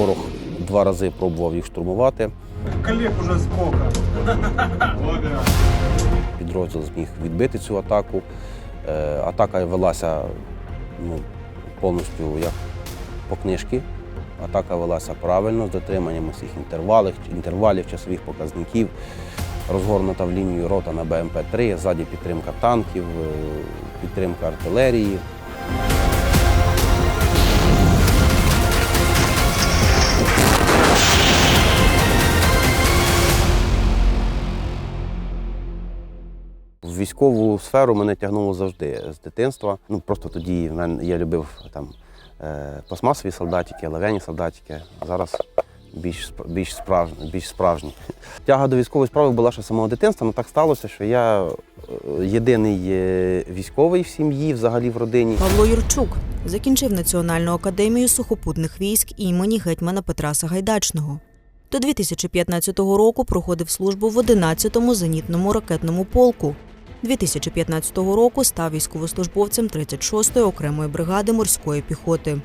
Ворог два рази пробував їх штурмувати. Коллег уже сколько? Підрозділ зміг відбити цю атаку. Е, Атака велася ну, повністю як по книжці. Атака велася правильно, з дотриманням усіх інтервалів, інтервалів, часових показників. Розгорнута в лінію рота на БМП-3, ззаді підтримка танків, е, підтримка артилерії. Військову сферу мене тягнуло завжди з дитинства. Ну просто тоді в мене я любив там е, пластмасові солдатики, лав'яні солдатики. Зараз більш більш справжні, більш справжні. Тяга до військової справи була ще самого дитинства. але так сталося, що я е, єдиний е, військовий в сім'ї, взагалі в родині. Павло Юрчук закінчив Національну академію сухопутних військ імені гетьмана Петра Сагайдачного. До 2015 року проходив службу в 11-му зенітному ракетному полку. 2015 року став військовослужбовцем 36-ї окремої бригади морської піхоти.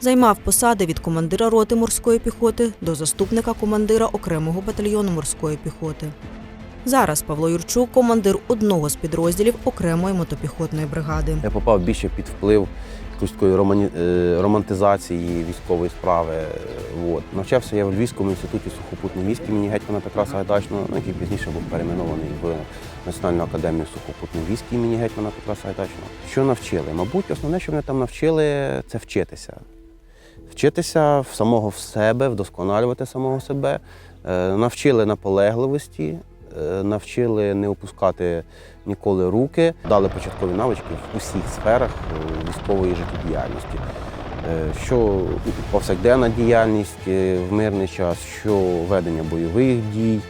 Займав посади від командира роти морської піхоти до заступника командира окремого батальйону морської піхоти. Зараз Павло Юрчук командир одного з підрозділів окремої мотопіхотної бригади. Я попав більше під вплив такої е, романтизації військової справи. Е, От. Навчався я в Львівському інституті сухопутних військ імені гетьмана Петра Сагайдачного, ну, який пізніше був перейменований в Національну академію сухопутних військ імені гетьмана Петра Сагайдачного. Що навчили? Мабуть, основне, що мене там навчили, це вчитися. Вчитися в самого в себе, вдосконалювати самого себе. Е, Навчили наполегливості, е, навчили не опускати ніколи руки, дали початкові навички в усіх сферах е, військової життєдіяльності. Що повсякденна діяльність в мирний час, що ведення бойових дій.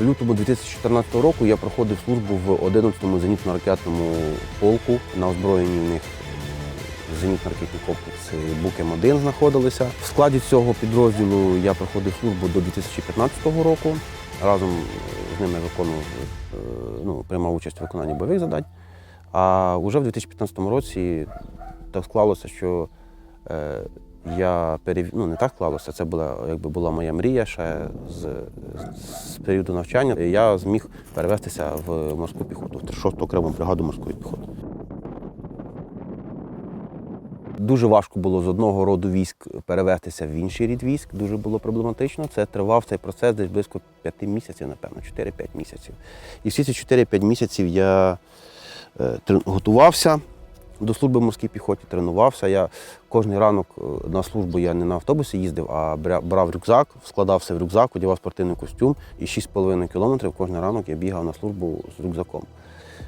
В лютому 2014 року я проходив службу в 11-му зенітно-ракетному полку. На озброєнні в них е, зенітно-ракетні комплекси Букем-1 знаходилися. В складі цього підрозділу я проходив службу до 2015 року. Разом е, з ними виконував, е, ну, приймав участь у виконанні бойових завдань. А вже в 2015 році так склалося, що я перев... ну не так склалося, це була якби була моя мрія ще з, з періоду навчання. Я зміг перевестися в морську піхоту, в 36-ту окрему бригаду морської піхоти. Дуже важко було з одного роду військ перевестися в інший рід військ. Дуже було проблематично. Це тривав цей процес десь близько 5 місяців, напевно, 4-5 місяців. І всі ці 4-5 місяців я е, готувався до служби в морській піхоті, тренувався. Я кожен ранок е, на службу я не на автобусі їздив, а брав рюкзак, складався в рюкзак, одягав спортивний костюм і 6,5 кілометрів кожен ранок я бігав на службу з рюкзаком.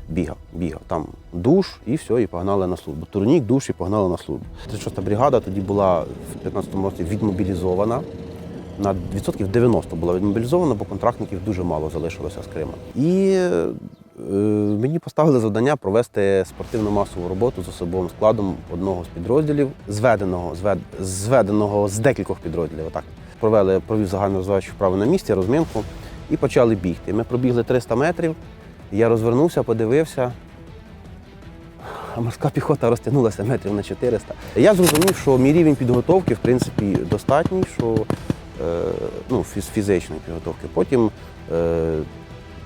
Бігав, бігав. Там душ і все, і погнали на службу. Турнік, душ і погнали на службу. 36-та бригада тоді була в 15-му році відмобілізована. На відсотків 90 була відмобілізована, бо контрактників дуже мало залишилося з Крима. І е, мені поставили завдання провести спортивну масову роботу з особовим складом одного з підрозділів, зведеного, звед, зведеного з декількох підрозділів. Отак. Провели, провів загальну розвиваючу вправу на місці, розминку і почали бігти. Ми пробігли 300 метрів. Я розвернувся, подивився. А морська піхота розтягнулася метрів на 400. Я зрозумів, що мій рівень підготовки, в принципі, достатній, що е, ну, фіз- фізичної підготовки. Потім е,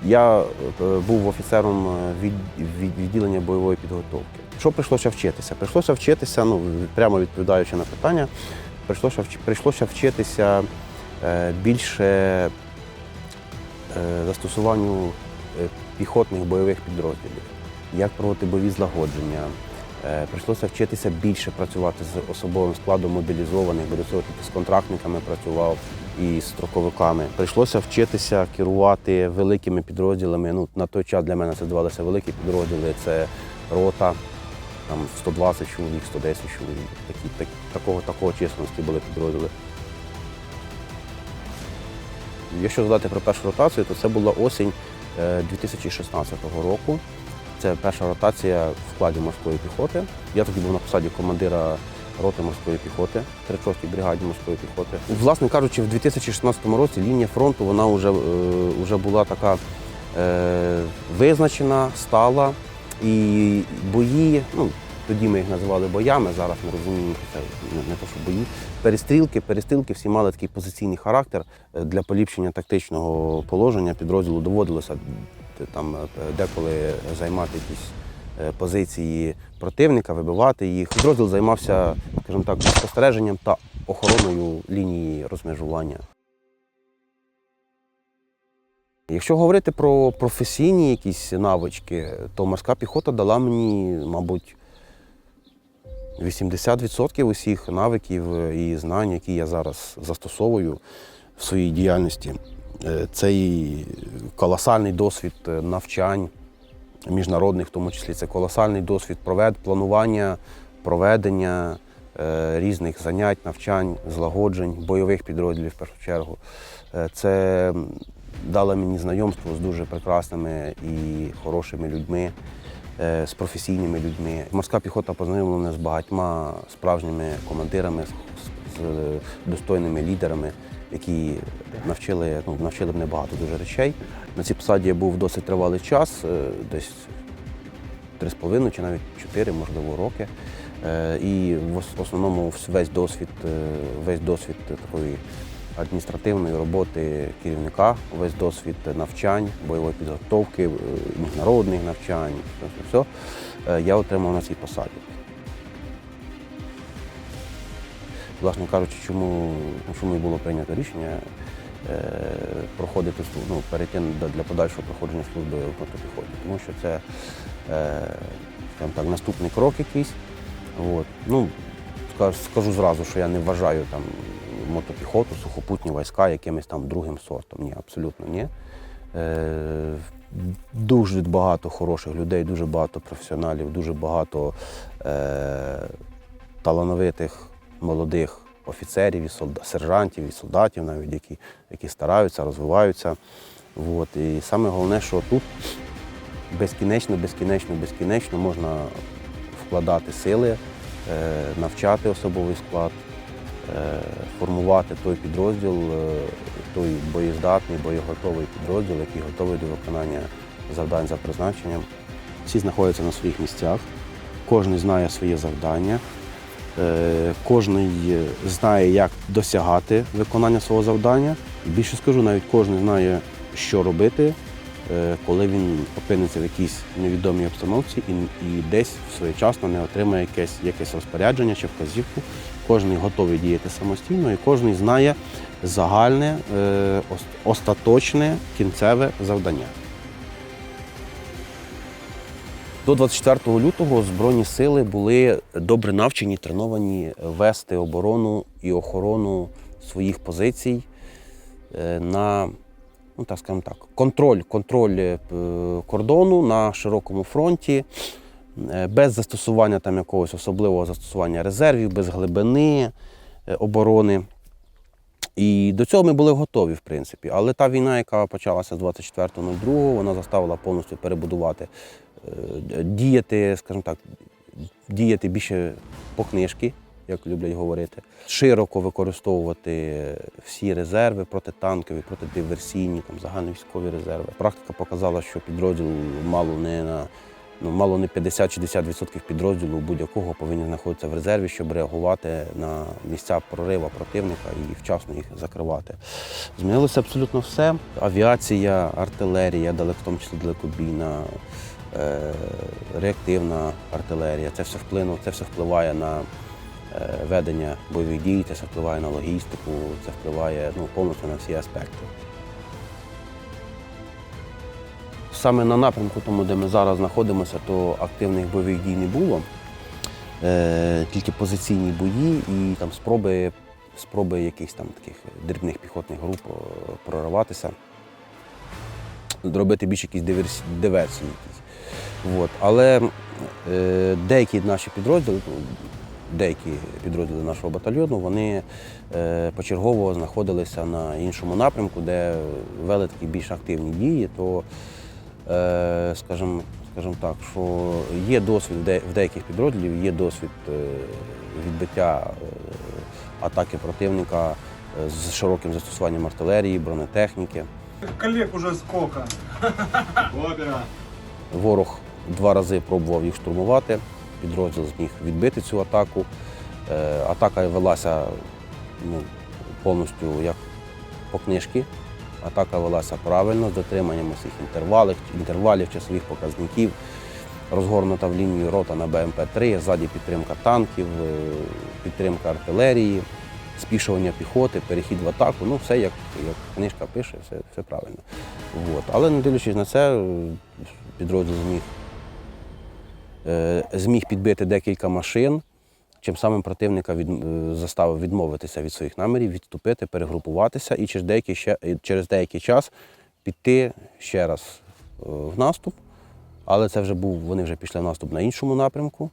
я е, був офіцером е, від, від, відділення бойової підготовки. Що прийшлося вчитися? Прийшлося вчитися, ну, прямо відповідаючи на питання, прийшлося, прийшлося вчитися е, більше застосуванню піхотних бойових підрозділів, як проводити бойові злагодження. Прийшлося вчитися більше працювати з особовим складом мобілізованих, бо до цього тільки з контрактниками працював і строковиками. Прийшлося вчитися керувати великими підрозділами. Ну, на той час для мене це здавалося великі підрозділи. Це рота, там 120 чоловік, 110 чоловік. Такі, так, такого, такого численності були підрозділи. Якщо згадати про першу ротацію, то це була осінь е, 2016 року. Це перша ротація в складі морської піхоти. Я тоді був на посаді командира роти морської піхоти, 36-й бригаді морської піхоти. Власне кажучи, в 2016 році лінія фронту вона вже, е, вже була така е, визначена, стала. І бої, ну, Тоді ми їх називали боями, зараз ми розуміємо, що це не, то, що бої. Перестрілки, перестрілки всі мали такий позиційний характер. Е, Для поліпшення тактичного положення підрозділу доводилося е, там деколи займати якісь позиції противника, вибивати їх. Підрозділ займався, скажімо так, спостереженням та охороною лінії розмежування. Якщо говорити про професійні якісь навички, то морська піхота дала мені, мабуть, 80% усіх навиків і знань, які я зараз застосовую в своїй діяльності. Е, Це і колосальний досвід навчань міжнародних, в тому числі це колосальний досвід провед, планування, проведення е, різних занять, навчань, злагоджень, бойових підрозділів в першу чергу. Е, Це дало мені знайомство з дуже прекрасними і хорошими людьми, е, з професійними людьми. Морська піхота познайомила мене з багатьма справжніми командирами, з, достойними лідерами, які навчили, ну, навчили мене багато дуже речей. На цій посаді я був досить тривалий час, е, десь три з половиною чи навіть чотири, можливо, роки. Е, І в основному весь досвід, е, весь досвід такої адміністративної роботи керівника, весь досвід навчань, бойової підготовки, міжнародних навчань, все, все, я отримав на цій посаді. Власне кажучи, чому, чому і було прийнято рішення е, проходити ну, перейти для- подальшого проходження служби в мотопіхоті, тому що це, е, так, наступний крок якийсь. От. Ну, скажу зразу, що я не вважаю там мотопіхоту, сухопутні війська якимось там другим сортом. Ні, абсолютно ні. Е, дуже багато хороших людей, дуже багато професіоналів, дуже багато е, талановитих молодих офіцерів, і солда- сержантів і солдатів, навіть які, які стараються, розвиваються. От. І саме головне, що тут безкінечно, безкінечно, безкінечно можна вкладати сили, е, навчати особовий склад, е, формувати той підрозділ, е, той боєздатний, боєготовий підрозділ, який готовий до виконання завдань за призначенням. Всі знаходяться на своїх місцях, кожен знає своє завдання, е, кожен знає, як досягати виконання свого завдання. Більше скажу, навіть кожен знає, що робити, е, коли він опиниться в якійсь невідомій обстановці і, і десь своєчасно не отримає якесь, якесь розпорядження чи вказівку. Кожен готовий діяти самостійно, і кожен знає загальне, е, остаточне кінцеве завдання. До 24 лютого Збройні сили були добре навчені, треновані вести оборону і охорону своїх позицій е, на, ну так скажімо так, контроль, контроль е, кордону на широкому фронті, е, без застосування там якогось особливого застосування резервів, без глибини оборони. І до цього ми були готові, в принципі. Але та війна, яка почалася з 24.02, вона заставила повністю перебудувати, діяти, скажімо так, діяти більше по книжки, як люблять говорити, широко використовувати всі резерви протитанкові, протидиверсійні, там, загальновійськові резерви. Практика показала, що підрозділ мало не на ну, мало не 50-60% підрозділу будь-якого повинні знаходитися в резерві, щоб реагувати на місця прориву противника і вчасно їх закривати. Змінилося абсолютно все. Авіація, артилерія, далеко, в тому числі далекобійна, е, реактивна артилерія. Це все вплинуло, це все впливає на е, ведення бойових дій, це все впливає на логістику, це впливає ну, повністю на всі аспекти. Саме на напрямку, тому, де ми зараз знаходимося, то активних бойових дій не було. Е, тільки позиційні бої і там спроби, спроби якихось там таких дрібних піхотних груп е, прориватися, зробити більш якісь диверсі, диверсії. От. Але е, деякі наші підрозділи, ну, деякі підрозділи нашого батальйону, вони е, почергово знаходилися на іншому напрямку, де вели такі більш активні дії, то е, скажімо, скажімо так, що є досвід в деяких підрозділів, є досвід е, відбиття е, атаки противника е, з широким застосуванням артилерії, бронетехніки. Коллег уже сколько? Опера. Ворог два рази пробував їх штурмувати. підрозділ зміг відбити цю атаку. Е, Атака велася ну, повністю як по книжці. Атака велася правильно, з дотриманням усіх інтервалів, інтервалів, часових показників. Розгорнута в лінію рота на БМП-3, ззаді підтримка танків, е, підтримка артилерії, спішування піхоти, перехід в атаку. Ну, все як, як книжка пише, все, все правильно. От. Але не дивлячись на це, підрозділ зміг, е, зміг підбити декілька машин, чим самим противника від, е, заставив відмовитися від своїх намірів, відступити, перегрупуватися і через деякий, ще, через деякий час піти ще раз е, в наступ. Але це вже був, вони вже пішли в наступ на іншому напрямку.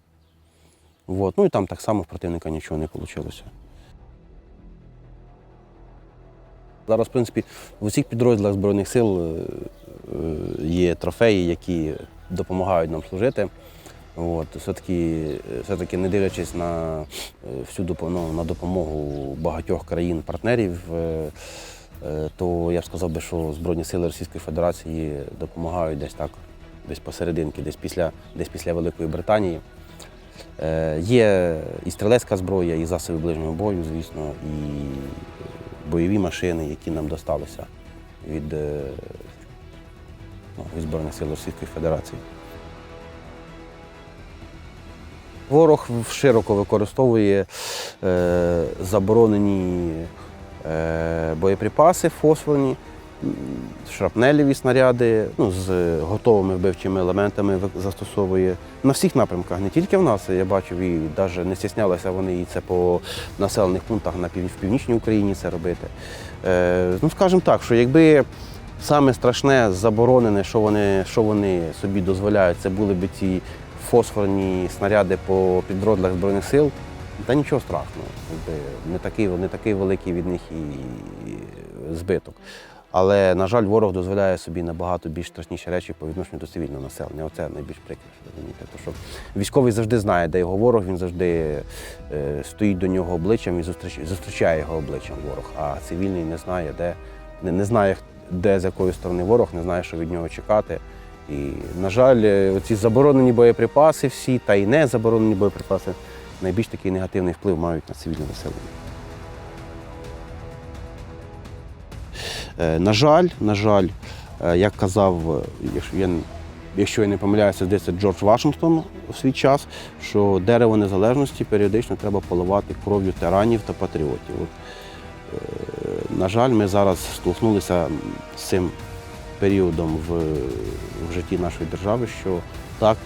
От. Ну і там так само в противника нічого не вийшло. Зараз, в принципі, в усіх підрозділах Збройних сил е, е, є трофеї, які допомагають нам служити. От, все-таки, все-таки не дивлячись на е, всю допо- ну, на допомогу багатьох країн-партнерів, то я б сказав би, що Збройні сили Російської Федерації допомагають десь так, десь посерединки, десь після, десь після Великої Британії. Є і стрілецька зброя, і засоби ближнього бою, звісно, і бойові машини, які нам досталися від, е, ну, Збройних сил Російської Федерації. Ворог широко використовує е, заборонені е, боєприпаси фосфорні, шрапнелеві снаряди, ну, з готовими вбивчими елементами застосовує на всіх напрямках, не тільки в нас. Я бачив, і навіть не стіснялися вони і це по населених пунктах на пів, в північній Україні це робити. Е, ну, скажімо так, що якби саме страшне, заборонене, що вони, що вони собі дозволяють, це були б ці фосфорні снаряди по підрозділах Збройних сил, та нічого страшного. Не такий, не такий великий від них і збиток. Але, на жаль, ворог дозволяє собі набагато більш страшніші речі по відношенню до цивільного населення. Оце найбільш прикріше, військовий завжди знає, де його ворог, він завжди е, стоїть до нього обличчям і зустріч, зустрічає його обличчям ворог. А цивільний не знає, де, не, не знає, де з якої сторони ворог, не знає, що від нього чекати. І, на жаль, е, ці заборонені боєприпаси всі, та й не заборонені боєприпаси, найбільш такий негативний вплив мають на цивільне населення. На жаль, на жаль, е, як казав, е, якщо я, якщо я не помиляюся, здається Джордж Вашингтон у свій час, що дерево незалежності періодично треба поливати кров'ю тиранів та патріотів. От, е, на жаль, ми зараз столкнулися з цим періодом в, в житті нашої держави, що так,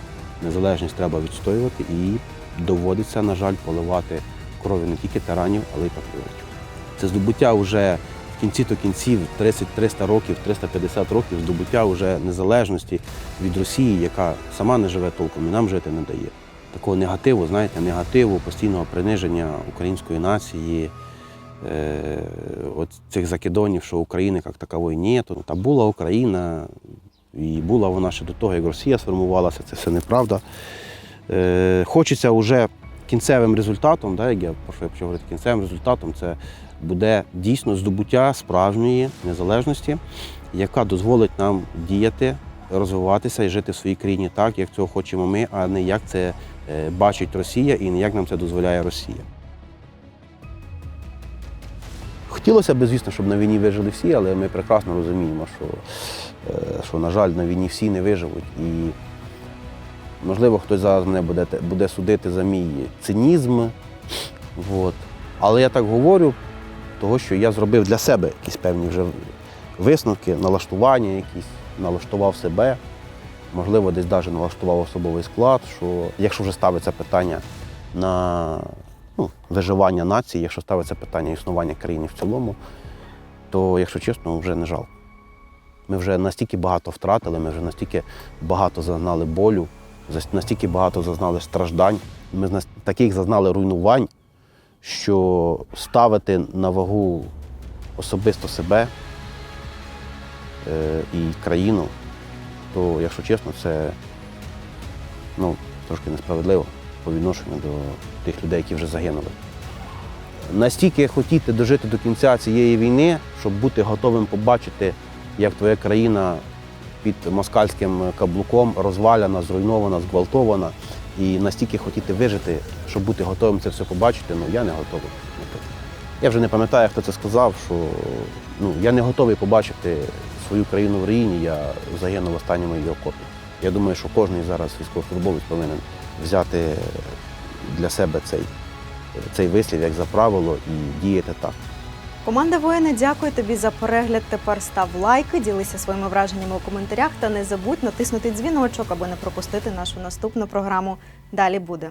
незалежність треба відстоювати і доводиться, на жаль, поливати кров'ю не тільки тиранів, але й патріотів. Це здобуття вже в кінці то кінців 30-300 років, 350 років здобуття вже незалежності від Росії, яка сама не живе толком і нам жити не дає. Такого негативу, знаєте, негативу, постійного приниження української нації, е, от цих закидонів, що України як такової ні, то та була Україна, і була вона ще до того, як Росія сформувалася, це все неправда. Е, хочеться вже кінцевим результатом, да, як я про що я почав говорити, кінцевим результатом це буде дійсно здобуття справжньої незалежності, яка дозволить нам діяти, розвиватися і жити в своїй країні так, як цього хочемо ми, а не як це е, бачить Росія і не як нам це дозволяє Росія. Хотілося б, звісно, щоб на війні вижили всі, але ми прекрасно розуміємо, що, е, що на жаль, на війні всі не виживуть. І можливо, хтось зараз мене буде, буде судити за мій цинізм. От. Але я так говорю, того, що я зробив для себе якісь певні вже висновки, налаштування якісь, налаштував себе, можливо, десь навіть налаштував особовий склад, що якщо вже ставиться питання на ну, виживання нації, якщо ставиться питання існування країни в цілому, то, якщо чесно, вже не жалко. Ми вже настільки багато втратили, ми вже настільки багато зазнали болю, настільки багато зазнали страждань, ми таких зазнали руйнувань, що ставити на вагу особисто себе е, і країну, то, якщо чесно, це ну, трошки несправедливо по відношенню до тих людей, які вже загинули. Настільки хотіти дожити до кінця цієї війни, щоб бути готовим побачити, як твоя країна під москальським каблуком розваляна, зруйнована, зґвалтована, і настільки хотіти вижити, щоб бути готовим це все побачити, ну я не готовий. Я вже не пам'ятаю, хто це сказав, що ну, я не готовий побачити свою країну в руїні, я загинув в останньому її окопі. Я думаю, що кожен зараз військовослужбовець повинен взяти для себе цей, цей вислів як за правило і діяти так. Команда воїни дякую тобі за перегляд. Тепер став лайки, ділися своїми враженнями у коментарях та не забудь натиснути дзвіночок, аби не пропустити нашу наступну програму. Далі буде.